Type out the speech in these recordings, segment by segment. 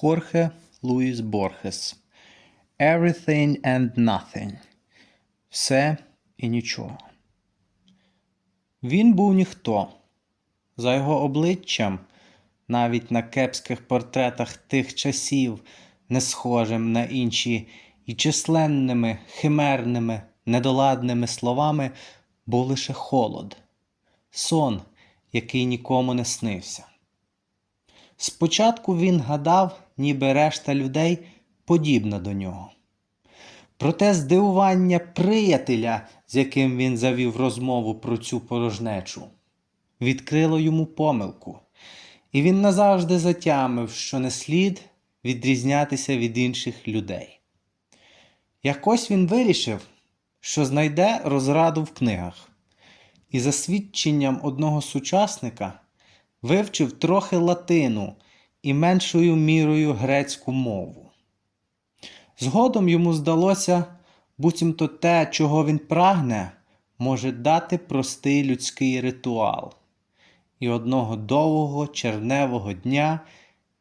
Хорхе Луїс Борхес. Everything and Nothing. Все і нічого. Він був ніхто. За його обличчям, навіть на кепських портретах тих часів, не схожим на інші, і численними, химерними, недоладними словами був лише холод, сон, який нікому не снився. Спочатку він гадав, ніби решта людей подібна до нього. Проте здивування приятеля, з яким він завів розмову про цю порожнечу, відкрило йому помилку, і він назавжди затямив, що не слід відрізнятися від інших людей. Якось він вирішив, що знайде розраду в книгах, і за свідченням одного сучасника вивчив трохи латину і меншою мірою грецьку мову. Згодом йому здалося, буцімто те, чого він прагне, може дати простий людський ритуал. І одного довгого черневого дня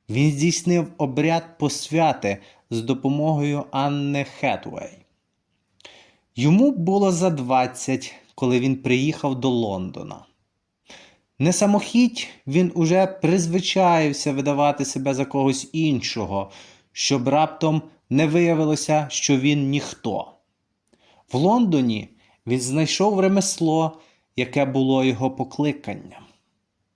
він здійснив обряд посвяти з допомогою Анни Хетвей. Йому було за 20, коли він приїхав до Лондона. Не самохідь він уже призвичаївся видавати себе за когось іншого, щоб раптом не виявилося, що він ніхто. В Лондоні він знайшов ремесло, яке було його покликанням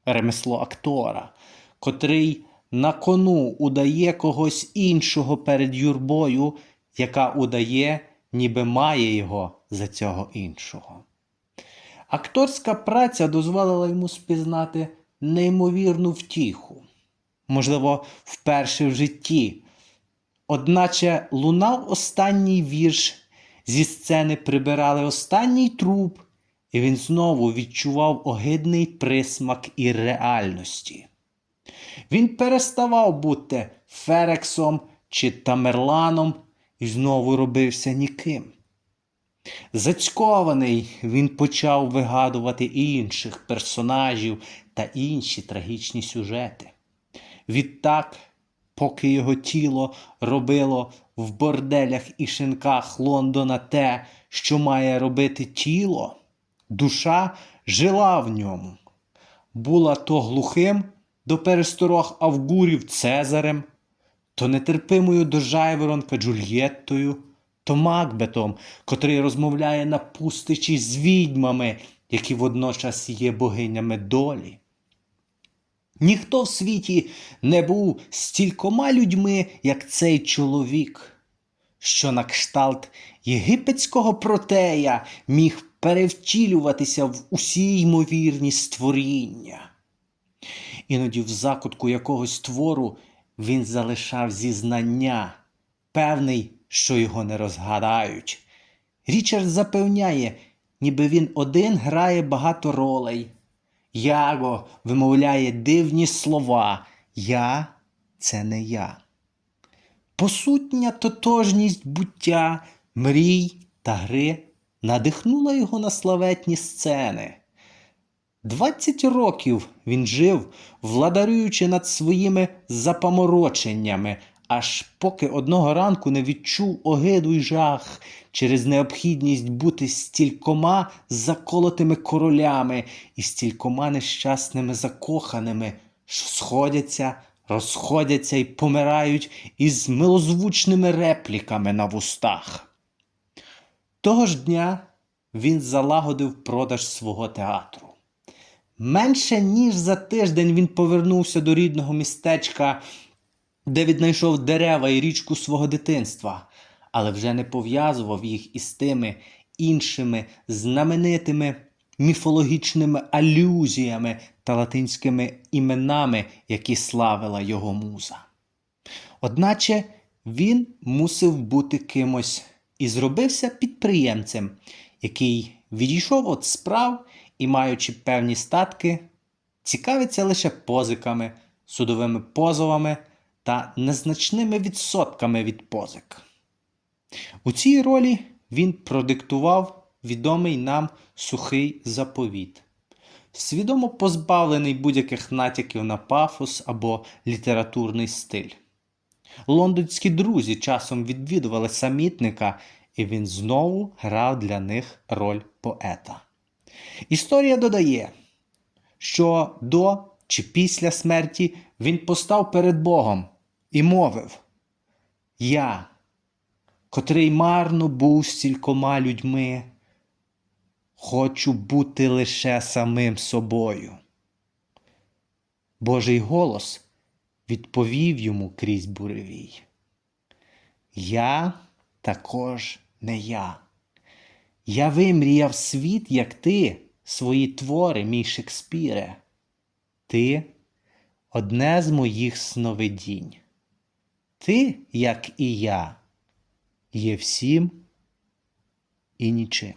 ремесло актора, котрий на кону удає когось іншого перед юрбою, яка удає, ніби має його за цього іншого. Акторська праця дозволила йому спізнати неймовірну втіху, можливо, вперше в житті. Одначе лунав останній вірш, зі сцени прибирали останній труп, і він знову відчував огидний присмак і реальності. Він переставав бути Ферексом чи Тамерланом і знову робився ніким. Зацькований він почав вигадувати інших персонажів та інші трагічні сюжети. Відтак, поки його тіло робило в борделях і шинках Лондона те, що має робити тіло, душа жила в ньому. Була то глухим до пересторог Авгурів Цезарем, то нетерпимою до жайворонка Джульєттою, то Макбетом, котрий розмовляє на пустичі з відьмами, які водночас є богинями долі. Ніхто в світі не був стількома людьми, як цей чоловік, що на кшталт єгипетського протея міг перевтілюватися в усі ймовірні створіння. Іноді в закутку якогось твору він залишав зізнання, певний, що його не розгадають. Річард запевняє, ніби він один грає багато ролей. Яго вимовляє дивні слова. Я це не я. Посутня тотожність буття, мрій та гри надихнула його на славетні сцени. Двадцять років він жив, владарюючи над своїми запамороченнями, аж поки одного ранку не відчув огиду й жах через необхідність бути стількома заколотими королями і стількома нещасними закоханими, що сходяться, розходяться і помирають із милозвучними репліками на вустах. Того ж дня він залагодив продаж свого театру. Менше ніж за тиждень він повернувся до рідного містечка, де віднайшов дерева і річку свого дитинства, але вже не пов'язував їх із тими іншими знаменитими міфологічними алюзіями та латинськими іменами, які славила його муза. Одначе він мусив бути кимось і зробився підприємцем, який відійшов від справ і, маючи певні статки, цікавиться лише позиками, судовими позовами та незначними відсотками від позик. У цій ролі він продиктував відомий нам сухий заповіт, свідомо позбавлений будь-яких натяків на пафос або літературний стиль. Лондонські друзі часом відвідували самітника, і він знову грав для них роль поета. Історія додає, що до чи після смерті він постав перед Богом і мовив: Я, котрий марно був стількома людьми, хочу бути лише самим собою. Божий голос відповів йому крізь буревій. Я також не я. Я вимріяв світ, як ти, свої твори, мій Шекспіре. Ти одне з моїх сновидінь. Ти, як і я, є всім і нічим.